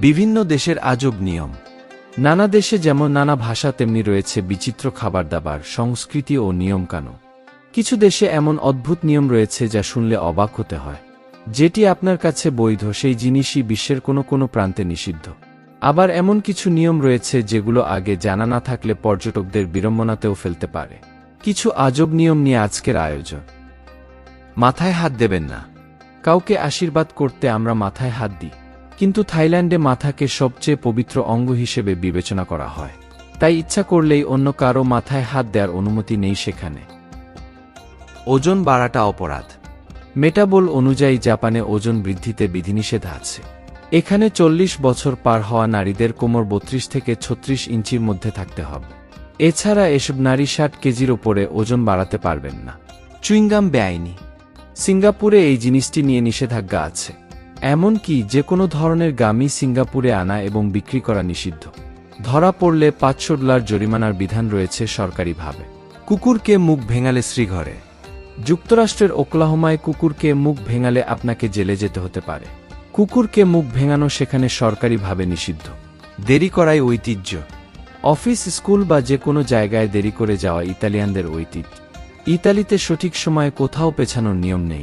বিভিন্ন দেশের আজব নিয়ম। নানা দেশে যেমন নানা ভাষা, তেমনি রয়েছে বিচিত্র খাবার দাবার সংস্কৃতি ও নিয়মকানুন কিছু দেশে এমন অদ্ভুত নিয়ম রয়েছে যা শুনলে অবাক হতে হয়। যেটি আপনার কাছে বৈধ, সেই জিনিসই বিশ্বের কোনো কোনো প্রান্তে নিষিদ্ধ। আবার এমন কিছু নিয়ম রয়েছে যেগুলো আগে জানা না থাকলে পর্যটকদের বিড়ম্বনাতেও ফেলতে পারে। কিছু আজব নিয়ম নিয়ে আজকের আয়োজন। মাথায় হাত দেবেন না। কাউকে আশীর্বাদ করতে আমরা মাথায় হাত দিই। কিন্তু থাইল্যান্ডে মাথাকে সবচেয়ে পবিত্র অঙ্গ হিসেবে বিবেচনা করা হয়। তাই ইচ্ছা করলেই অন্য কারও মাথায় হাত দেওয়ার অনুমতি নেই সেখানে। ওজন বাড়াটা অপরাধ। মেটাবল অনুযায়ী জাপানে ওজন বৃদ্ধিতে বিধিনিষেধ আছে। এখানে চল্লিশ বছর পার হওয়া নারীদের কোমর বত্রিশ থেকে ছত্রিশ ইঞ্চির মধ্যে থাকতে হবে। এছাড়া এসব নারী ষাট কেজির ওপরে ওজন বাড়াতে পারবেন না। চুইংগাম বেআইনি। সিঙ্গাপুরে এই জিনিসটি নিয়ে নিষেধাজ্ঞা আছে। এমনকি যে কোনো ধরনের গামই সিঙ্গাপুরে আনা এবং বিক্রি করা নিষিদ্ধ। ধরা পড়লে পাঁচশো ডলার জরিমানার বিধান রয়েছে সরকারিভাবে। কুকুরকে মুখ ভেঙালে শ্রীঘরে। যুক্তরাষ্ট্রের ওকলাহোমায় কুকুরকে মুখ ভেঙালে আপনাকে জেলে যেতে হতে পারে। কুকুরকে মুখ ভেঙানো সেখানে সরকারিভাবে নিষিদ্ধ। দেরি করাই ঐতিহ্য। অফিস, স্কুল বা যে কোনো জায়গায় দেরি করে যাওয়া ইতালিয়ানদের ঐতিহ্য। ইতালিতে সঠিক সময়ে কোথাও পেছানোর নিয়ম নেই।